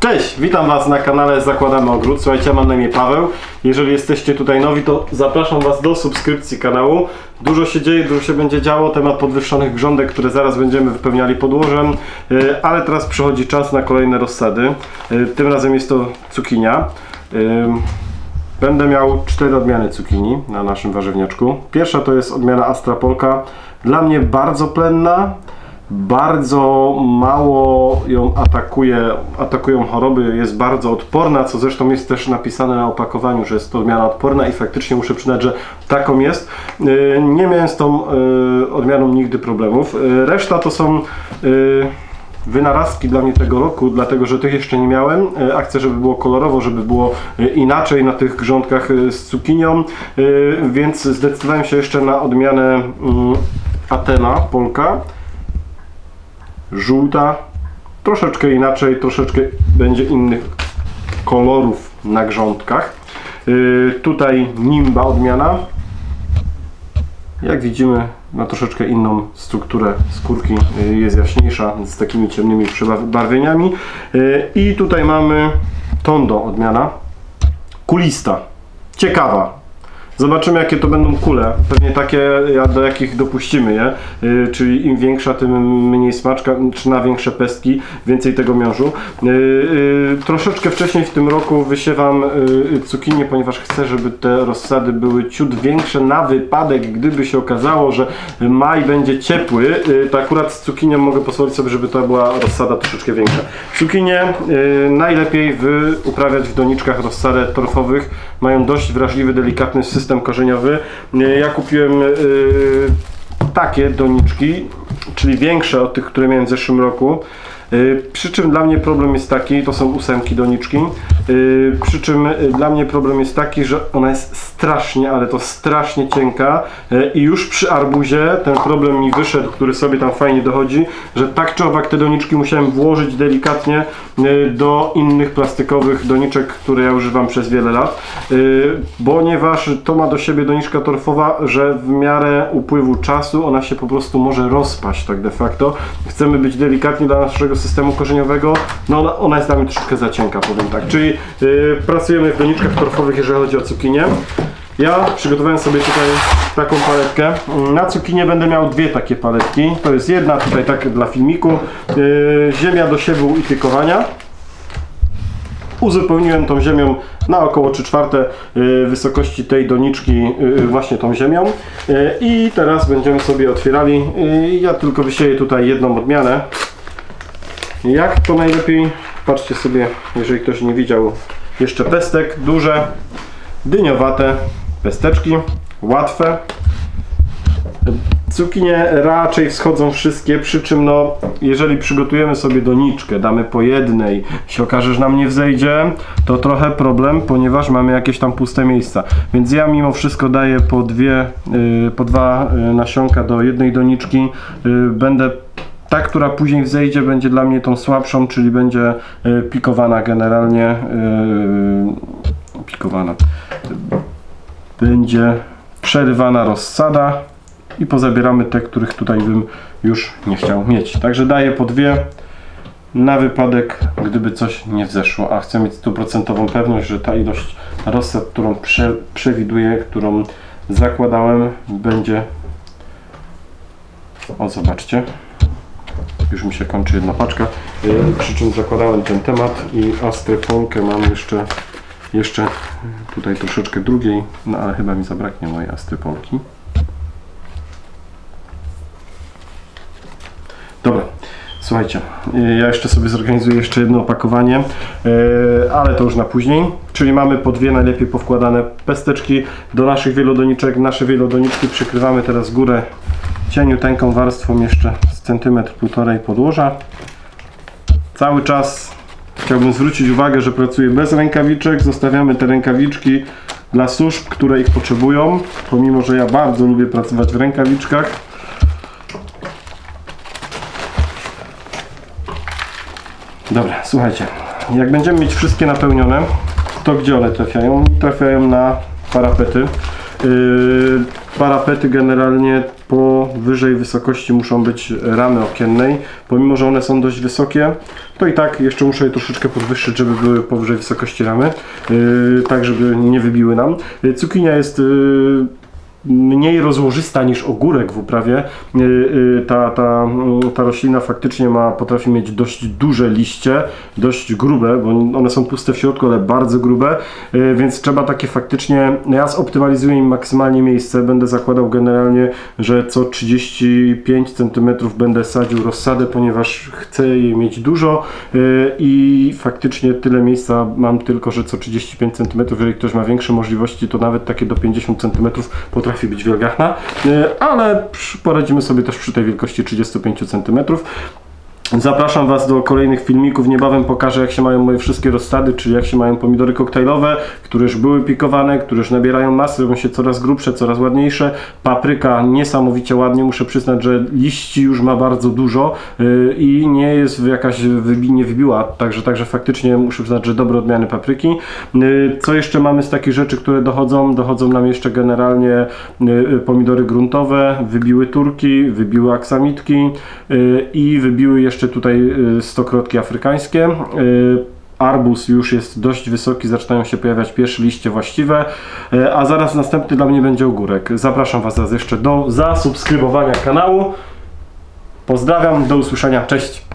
Cześć, witam Was na kanale Zakładamy Ogród. Słuchajcie, mam na imię Paweł. Jeżeli jesteście tutaj nowi, to zapraszam Was do subskrypcji kanału. Dużo się dzieje, dużo się będzie działo. Temat podwyższonych grządek, które zaraz będziemy wypełniali podłożem. Yy, Ale teraz przychodzi czas na kolejne rozsady. Yy, Tym razem jest to cukinia. Yy, Będę miał cztery odmiany cukinii na naszym warzywniaczku. Pierwsza to jest odmiana Astra Polka. Dla mnie bardzo plenna, bardzo mało ją atakuje, atakują choroby, jest bardzo odporna, co zresztą jest też napisane na opakowaniu, że jest to odmiana odporna i faktycznie muszę przyznać, że taką jest. Yy, Nie miałem z tą yy, odmianą nigdy problemów. Yy, Reszta to są wynalazki dla mnie tego roku, dlatego że tych jeszcze nie miałem, a chcę, żeby było kolorowo, żeby było inaczej na tych grządkach z cukinią, więc zdecydowałem się jeszcze na odmianę mm, Atena Polka. Żółta, troszeczkę inaczej, troszeczkę będzie innych kolorów na grządkach. E, Tutaj Nimba odmiana, jak widzimy, ma troszeczkę inną strukturę skórki, y, jest jaśniejsza z takimi ciemnymi przebarwieniami. Y, I tutaj mamy Tondo odmiana, kulista, ciekawa. Zobaczymy jakie to będą kule, pewnie takie do jakich dopuścimy je, y, czyli im większa, tym mniej smaczka, czy na większe pestki, więcej tego miążu. Y, y, Troszeczkę wcześniej w tym roku wysiewam y, cukinię, ponieważ chcę, żeby te rozsady były ciut większe na wypadek, gdyby się okazało, że maj będzie ciepły, to akurat z cukinią mogę pozwolić sobie, żeby to była rozsada troszeczkę większa. Cukinię y, najlepiej wy uprawiać w doniczkach rozsadę torfowych, mają dość wrażliwy, delikatny system korzeniowy. Y, Ja kupiłem y, takie doniczki, czyli większe od tych, które miałem w zeszłym roku. Y, Przy czym dla mnie problem jest taki, to są ósemki doniczki, y, przy czym y, dla mnie problem jest taki, że ona jest strasznie, ale to strasznie cienka y, i już przy arbuzie ten problem mi wyszedł, który sobie tam fajnie dochodzi, że tak czy owak te doniczki musiałem włożyć delikatnie do innych plastikowych doniczek, które ja używam przez wiele lat, ponieważ to ma do siebie doniczka torfowa, że w miarę upływu czasu ona się po prostu może rozpaść tak de facto. Chcemy być delikatni dla naszego systemu korzeniowego, no ona, jest dla mnie troszeczkę za cienka, powiem tak. Czyli pracujemy w doniczkach torfowych, jeżeli chodzi o cukinię. Ja przygotowałem sobie tutaj taką paletkę. Na cukinię będę miał dwie takie paletki. To jest jedna tutaj tak dla filmiku. Y, ziemia do siewu i tykowania. Uzupełniłem tą ziemią na około 3 czwarte y, wysokości tej doniczki y, właśnie tą ziemią. Y, I teraz będziemy sobie otwierali. Y, Ja tylko wysieję tutaj jedną odmianę. Jak to najlepiej? Patrzcie sobie, jeżeli ktoś nie widział, jeszcze pestek, duże, dyniowate pesteczki, łatwe. Cukinie raczej wschodzą wszystkie, przy czym no, jeżeli przygotujemy sobie doniczkę, damy po jednej, się okaże, że nam nie wzejdzie, to trochę problem, ponieważ mamy jakieś tam puste miejsca. Więc ja mimo wszystko daję po dwie, y, po dwa y, nasionka do jednej doniczki. Y, będę ta, która później wzejdzie, będzie dla mnie tą słabszą, czyli będzie y, pikowana generalnie. y, Pikowana. Będzie przerywana rozsada i pozabieramy te, których tutaj bym już nie chciał mieć. Także daję po dwie na wypadek, gdyby coś nie wzeszło, a chcę mieć stuprocentową pewność, że ta ilość rozsad, którą prze, przewiduję, którą zakładałem, będzie. O, zobaczcie. Już mi się kończy jedna paczka. Yy, Przy czym zakładałem ten temat i astryfonkę mam jeszcze, jeszcze tutaj troszeczkę drugiej, no ale chyba mi zabraknie mojej astryponki. Dobra, słuchajcie, y, ja jeszcze sobie zorganizuję jeszcze jedno opakowanie, y, ale to już na później. Czyli mamy po dwie najlepiej powkładane pesteczki do naszych wielodoniczek. Nasze wielodoniczki przykrywamy teraz górę cieniuteńką warstwą jeszcze centymetr półtorej podłoża. Cały czas chciałbym zwrócić uwagę, że pracuję bez rękawiczek. Zostawiamy te rękawiczki dla służb, które ich potrzebują, pomimo że ja bardzo lubię pracować w rękawiczkach. Dobra, słuchajcie, jak będziemy mieć wszystkie napełnione, to gdzie one trafiają? Trafiają na parapety. Yy, parapety generalnie po wyżej wysokości muszą być ramy okiennej. Pomimo, że one są dość wysokie, to i tak jeszcze muszę je troszeczkę podwyższyć, żeby były powyżej wysokości ramy, yy, tak żeby nie wybiły nam. Yy, Cukinia jest mniej rozłożysta niż ogórek w uprawie. Yy, yy, Ta, ta, mm, ta roślina faktycznie ma, potrafi mieć dość duże liście, dość grube, bo one są puste w środku, ale bardzo grube, więc trzeba takie faktycznie, ja zoptymalizuję im maksymalnie miejsce, będę zakładał generalnie, że co 35 cm będę sadził rozsadę, ponieważ chcę jej mieć dużo. I faktycznie tyle miejsca mam tylko, że co 35 cm, jeżeli ktoś ma większe możliwości, to nawet takie do 50 cm potrafi być wielgachna, yy, ale poradzimy sobie też przy tej wielkości 35 cm. Zapraszam Was do kolejnych filmików. Niebawem pokażę, jak się mają moje wszystkie rozsady, czyli jak się mają pomidory koktajlowe, które już były pikowane, które już nabierają masy, robią się coraz grubsze, coraz ładniejsze. Papryka niesamowicie ładnie, muszę przyznać, że liści już ma bardzo dużo yy, i nie jest jakaś wybi, nie wybiła, także, także faktycznie muszę przyznać, że dobre odmiany papryki. Yy, Co jeszcze mamy z takich rzeczy, które dochodzą? Dochodzą nam jeszcze generalnie yy, pomidory gruntowe, wybiły turki, wybiły aksamitki i wybiły jeszcze tutaj yy, stokrotki afrykańskie. Yy, Arbus już jest dość wysoki, zaczynają się pojawiać pierwsze liście właściwe, yy, a zaraz następny dla mnie będzie ogórek. Zapraszam Was raz jeszcze do zasubskrybowania kanału. Pozdrawiam, do usłyszenia, cześć!